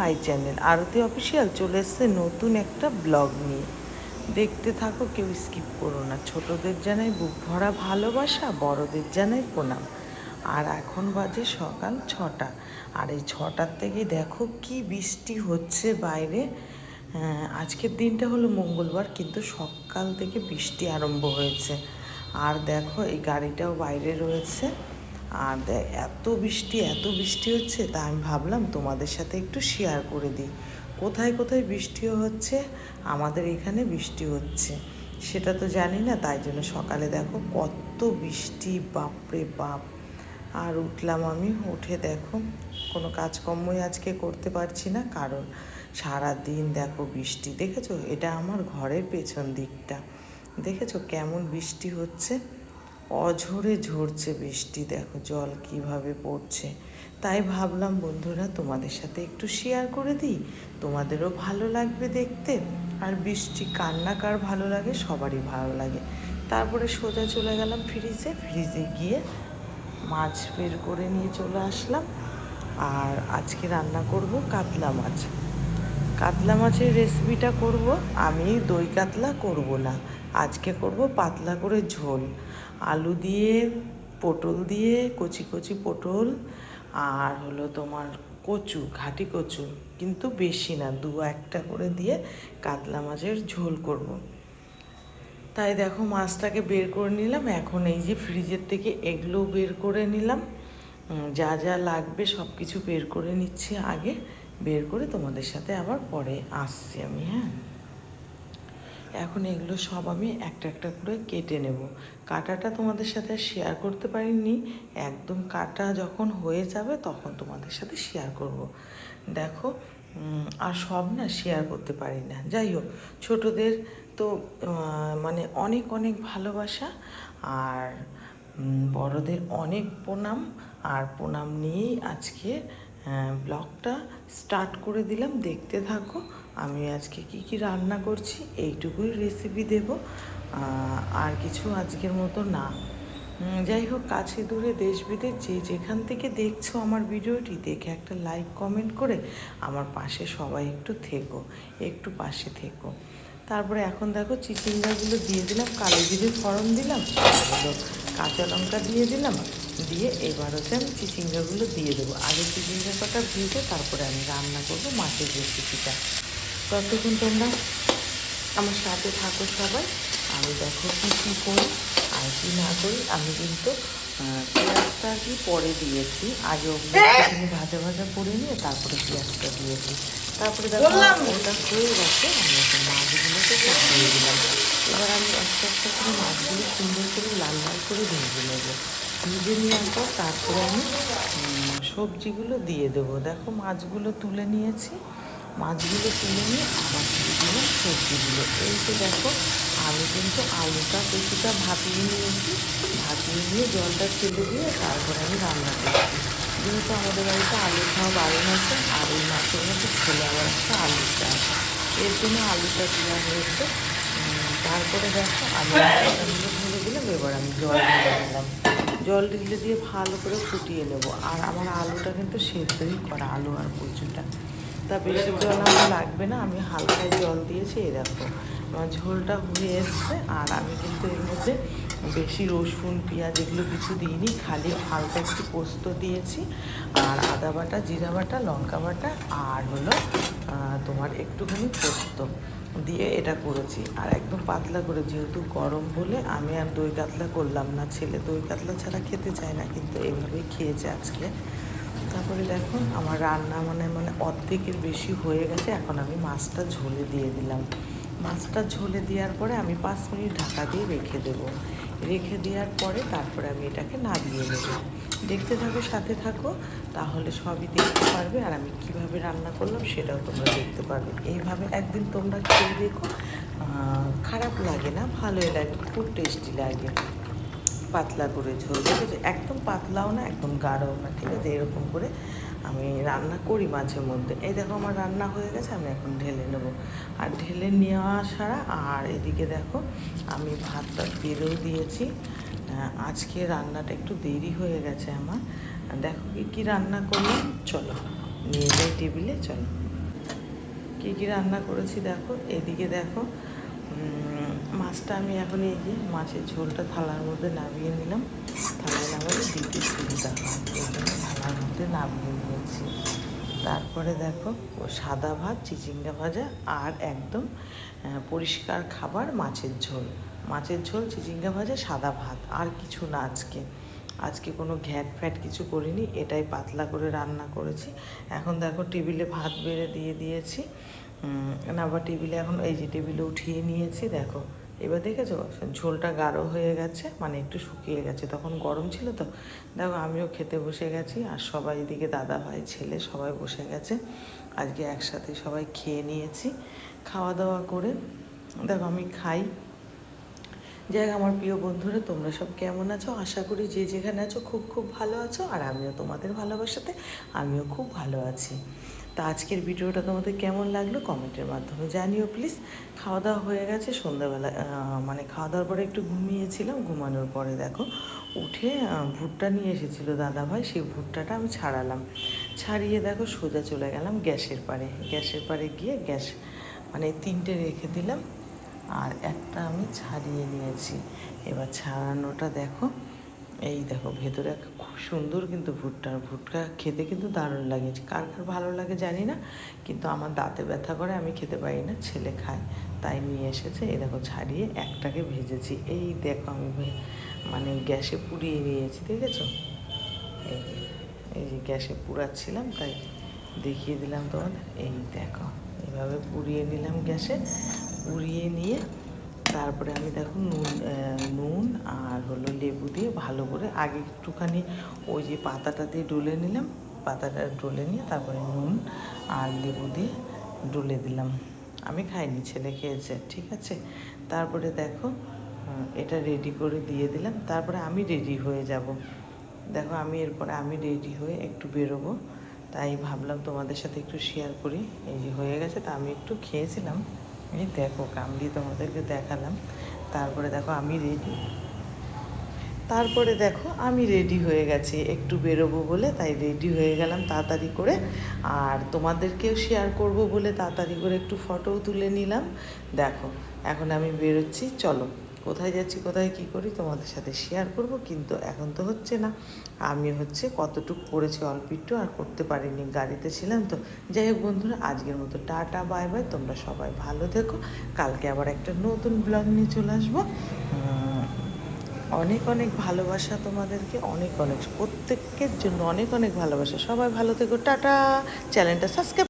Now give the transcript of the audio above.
My channel Arati official চলে এসছে নতুন একটা ব্লগ নিয়ে। দেখতে থাকো কেউ স্কিপ করো না। ছোটদের জানাই বুক ভরা ভালোবাসা বড়দের জানাই প্রণাম। আর এখন বাজে সকাল ছটা। আর এই ছটার থেকে দেখো কি বৃষ্টি হচ্ছে বাইরে। হ্যাঁ, আজকের দিনটা হলো মঙ্গলবার কিন্তু সকাল থেকে বৃষ্টি আরম্ভ হয়েছে। আর দেখো এই গাড়িটাও বাইরে রয়েছে। আর এত বৃষ্টি এত বৃষ্টি হচ্ছে, তা আমি ভাবলাম তোমাদের সাথে একটু শেয়ার করে দিই। কোথায় কোথায় বৃষ্টিও হচ্ছে? আমাদের এখানে বৃষ্টি হচ্ছে। সেটা তো জানি না, তাই জন্য সকালে দেখো কত বৃষ্টি, বাপরে বাপ। আর উঠলাম আমি, উঠে দেখো কোনো কাজকর্মই আজকে করতে পারছি না, কারণ সারা দিন দেখো বৃষ্টি। দেখেছ? এটা আমার ঘরের পেছন দিকটা। দেখেছ কেমন বৃষ্টি হচ্ছে? অঝরে ঝরছে বৃষ্টি, দেখো জল কীভাবে পড়ছে। তাই ভাবলাম, বন্ধুরা, তোমাদের সাথে একটু শেয়ার করে দিই। তোমাদেরও ভালো লাগবে দেখতে। আর বৃষ্টি কান্নাকার ভালো লাগে, সবারই ভালো লাগে। তারপরে সোজা চলে গেলাম ফ্রিজে ফ্রিজে গিয়ে মাছ বের করে নিয়ে চলে আসলাম। আর আজকে রান্না করব কাতলা মাছ। কাতলা মাছের রেসিপিটা করব। আমি দই কাতলা করব না। আজকে করব পাতলা করে ঝোল। আলু দিয়ে, পটল দিয়ে, কচি কচি পটল আর হলো তোমার কচু, ঘাটি কচু, কিন্তু বেশি না, দু একটা করে দিয়ে কাতলা মাছের ঝোল করব। তাই দেখো মাছটাকে বের করে নিলাম, এখন এই যে ফ্রিজের থেকে এগুলোও বের করে নিলাম যা যা লাগবে সব কিছু বের করে নিচ্ছি আগে, বের করে তোমাদের সাথে আবার পরে আসছি আমি হ্যাঁ এখন এগুলো সব আমি একটা একটা করে কেটে নেব। কাটাটা তোমাদের সাথে শেয়ার করতে পারিনি। একদম কাটা যখন হয়ে যাবে তখন তোমাদের সাথে শেয়ার করব। দেখো আর সব না শেয়ার করতে পারি না। যাই হোক ছোটোদের তো মানে অনেক অনেক ভালোবাসা আর বড়দের অনেক প্রণাম। আর প্রণাম নিয়েই আজকে ব্লগটা স্টার্ট করে দিলাম। দেখতে থাকো, আমি আজকে কি কি রান্না করছি, এইটুকুই রেসিপি দেব। আর কিছু আজকের মতো না। যাই হোক, কাছে দূরে দেশ বিদেশ যে যেখান থেকে দেখছ আমার ভিডিওটি, দেখে একটা লাইক কমেন্ট করে আমার পাশে সবাই একটু থেকো, একটু পাশে থেকো। তারপরে এখন দেখো, চিচিঙ্গাগুলো দিয়ে দিলাম, কালো জিরে ফড়ন দিলাম কাঁচা লঙ্কা দিয়ে দিলাম দিয়ে এবার হচ্ছে আমি চিচিঙ্গাগুলো দিয়ে দেবো। আগে চিচিঙ্গা কটা ভেজে তারপরে আমি রান্না করব মাছের রেসিপিটা। ততক্ষণ তোমরা আমার সাথে থাকো সবাই। আমি দেখো কী কী করি আর কি না করি। আমি কিন্তু পেঁয়াজটা কি পরে দিয়েছি? আগে ওগুলো ভাজা ভাজা করে নিয়ে তারপরে পেঁয়াজটা দিয়েছি। তারপরে দেখো ওটা হয়ে গেছে। আমি এখন মাছগুলোকে দিয়ে দিলাম। এবার আমি একটা একটা করে মাছগুলো সুন্দর করে লাল লাল করে ভেজে নেব। ভেজে নেওয়ার পর তারপরে আমি সবজিগুলো দিয়ে দেবো। দেখো, মাছগুলো তুলে নিয়েছি। মাছগুলো তুলে নিয়ে আবার দিয়ে দিলাম সবজিগুলো। এই যে দেখো, আমি কিন্তু আলুটা কিছুটা ভাপিয়ে নিয়েছি। ভাপিয়ে নিয়ে জলটা ফেলে দিয়ে তারপরে আমি রান্না করছি। যেহেতু আমাদের বাড়িতে আলু খাওয়া বারণ আছে, আর মাছের মধ্যে ছেলে আবার একটা আলু চাষ। এর জন্য আলুটা দেওয়া হয়েছে। তারপরে দেখো আলুগুলো ধরে দিলাম, এবার আমি জল ঢেলে দিলাম। জল ঢেলে দিয়ে ভালো করে ফুটিয়ে নেব। আর আমার আলুটা কিন্তু সেদ্ধই করা, আলু আর কচুটা। তা বেশি জল আমার লাগবে না, আমি হালকায় জল দিয়েছি, এই দেখো। আমার ঝোলটা হয়ে এসছে, আর আমি কিন্তু এর মধ্যে বেশি রসুন, পেঁয়াজ এগুলো কিছু দিইনি, খালি হালকা একটু পোস্ত দিয়েছি। আর আদা বাটা, জিরা বাটা, লঙ্কা বাটা, আর হলো তোমার একটুখানি পোস্ত। দিয়ে এটা করেছি। আর একদম পাতলা করে, যেহেতু গরম বলে আমি আর দই কাতলা করলাম না। ছেলে দই কাতলা ছাড়া খেতে চায় না, কিন্তু এভাবেই খেয়েছে আজকে। তারপরে দেখো, আমার রান্না মানে মানে অর্ধেকের বেশি হয়ে গেছে। এখন আমি মাছটা ঝোলে দিয়ে দিলাম। মাছটা ঝোলে দেওয়ার পরে আমি পাঁচ মিনিট ঢাকা দিয়ে রেখে দেবো। রেখে দেওয়ার পরে তারপরে আমি এটাকে নামিয়ে নেব। দেখতে থাকো, সাথে থাকো, তাহলে সবই দেখতে পারবে আর আমি কীভাবে রান্না করলাম সেটাও তোমরা দেখতে পারবে। এইভাবে একদিন তোমরা খেয়ে দেখো খারাপ লাগে না, ভালোই লাগে, খুব টেস্টি লাগে। পাতলা করে ঝোল দেখেছ একদম পাতলাও না, একদম গাঢ়ও না, ঠিক আছে? এরকম করে আমি রান্না করি মাঝে মধ্যে। এই দেখো আমার রান্না হয়ে গেছে, আমি এখন ঢেলে নেব। আর ঢেলে নেওয়া ছাড়া আর এদিকে দেখো আমি ভাতটা বেড়েও দিয়েছি। আজকে রান্নাটা একটু দেরি হয়ে গেছে আমার। দেখো কি, কী রান্না করলাম? চলো, নিয়ে যাই টেবিলে, চলো। কী কী রান্না করেছি দেখো? এদিকে দেখো মাছটা আমি এখন এই যে মাছের ঝোলটা থালার মধ্যে নামিয়ে নিলাম। থালায় নামালে দিতে সুবিধা হয় জন্য থালার মধ্যে নামিয়ে নিয়েছি। তারপরে দেখো ও সাদা ভাত, চিচিঙ্গা ভাজা আর একদম পরিষ্কার খাবার মাছের ঝোল। মাছের ঝোল, চিচিঙ্গা ভাজা, সাদা ভাত। আর কিছু না আজকে। আজকে কোনো ঘ্যাট ফ্যাট কিছু করিনি। এটাই পাতলা করে রান্না করেছি। এখন দেখো, টেবিলে ভাত বেড়ে দিয়ে দিয়েছি। না বা টেবিলে এখন, এই যে টেবিলে উঠিয়ে নিয়েছি, দেখো। এবার দেখেছ? ঝোলটা গাঢ় হয়ে গেছে মানে একটু শুকিয়ে গেছে। তখন গরম ছিল তো। দেখো, আমিও খেতে বসে গেছি, আর সবাই এদিকে দাদা ভাই, ছেলে সবাই বসে গেছে। আজকে একসাথে সবাই খেয়ে নিয়েছি, খাওয়া দাওয়া করে। দেখো, আমি খাই। যাই আমার প্রিয় বন্ধুরা, তোমরা সব কেমন আছো? আশা করি যে যেখানে আছো, খুব খুব ভালো আছো, আর আমিও তোমাদের ভালোবাসাতে, আমিও খুব ভালো আছি। তা আজকের ভিডিওটা তোমাদের কেমন লাগল কমেন্টের মাধ্যমে জানিও প্লিজ। খাওয়া দাওয়া হয়ে গেছে, সন্ধ্যাবেলা মানে খাওয়া দাওয়ার পরে একটু ঘুমিয়েছিলাম, ঘুমানোর পরে দেখো উঠে ভুট্টা নিয়ে এসেছিল দাদাভাই, সেই ভুট্টাটা আমি ছাড়ালাম। ছাড়িয়ে দেখো সোজা চলে গেলাম গ্যাসের পারে গ্যাসের পারে গিয়ে গ্যাস মানে তিনটে রেখে দিলাম, আর একটা আমি ছাড়িয়ে নিয়েছি। এবার ছাড়ানোটা দেখো এই দেখো, ভেতরে খুব সুন্দর কিন্তু ভুট্টা ভুট্টা খেতে কিন্তু দারুণ লাগে। কার কার ভালো লাগে জানি না, কিন্তু আমার দাঁতে ব্যথা করে আমি খেতে পারি না, ছেলে খায়, তাই নিয়ে এসেছে। এই দেখো, ছাড়িয়ে একটাকে ভেজেছি। এই দেখো, আমি মানে গ্যাসে পুড়িয়ে নিয়েছি, দেখেছ? এই এই যে গ্যাসে পুড়াচ্ছিলাম, তাই দেখিয়ে দিলাম তোমাদের। এই দেখো, এভাবে পুড়িয়ে নিলাম গ্যাসে। পুড়িয়ে নিয়ে তারপরে আমি দেখো নুন নুন আর হলো লেবু দিয়ে ভালো করে আগে একটুখানি ওই যে পাতাটা দিয়ে ডলে নিলাম, পাতাটা ডলে নিয়ে তারপরে নুন আর লেবু দিয়ে ডলে দিলাম। আমি খাইনি, ছেলে খেয়েছে, ঠিক আছে? তারপরে দেখো এটা রেডি করে দিয়ে দিলাম, তারপরে আমি রেডি হয়ে যাব। দেখো আমি এরপরে আমি রেডি হয়ে একটু বেরোবো, তাই ভাবলাম তোমাদের সাথে একটু শেয়ার করি। এই যে হয়ে গেছে, তা আমি একটু খেয়েছিলাম। এই দেখো কামলি তোমাদেরকে দেখালাম। তারপরে দেখো, আমি রেডি তারপরে দেখো, আমি রেডি হয়ে গেছি। একটু বেরোবো বলে, তাই রেডি হয়ে গেলাম তাড়াতাড়ি করে। আর তোমাদেরকেও শেয়ার করব বলে, তাড়াতাড়ি করে একটু ফটোও তুলে নিলাম। দেখো, এখন আমি বেরোচ্ছি, চলো। কোথায় যাচ্ছি, কোথায় কি করি তোমাদের সাথে শেয়ার করব, কিন্তু এখন তো হচ্ছে না। আমি হচ্ছে কতটুকু করেছি অল্প একটু আর করতে পারিনি, গাড়িতে ছিলাম তো। যাই হোক বন্ধুরা, আজকের মতো টাটা বাই বাই তোমরা সবাই ভালো থেকো। কালকে আবার একটা নতুন ব্লগ নিয়ে চলে আসব। অনেক অনেক ভালোবাসা তোমাদেরকে, অনেক অনেক, প্রত্যেকের জন্য অনেক অনেক ভালোবাসা। সবাই ভালো থেকো, টাটা। চ্যানেলটা সাবস্ক্রাইব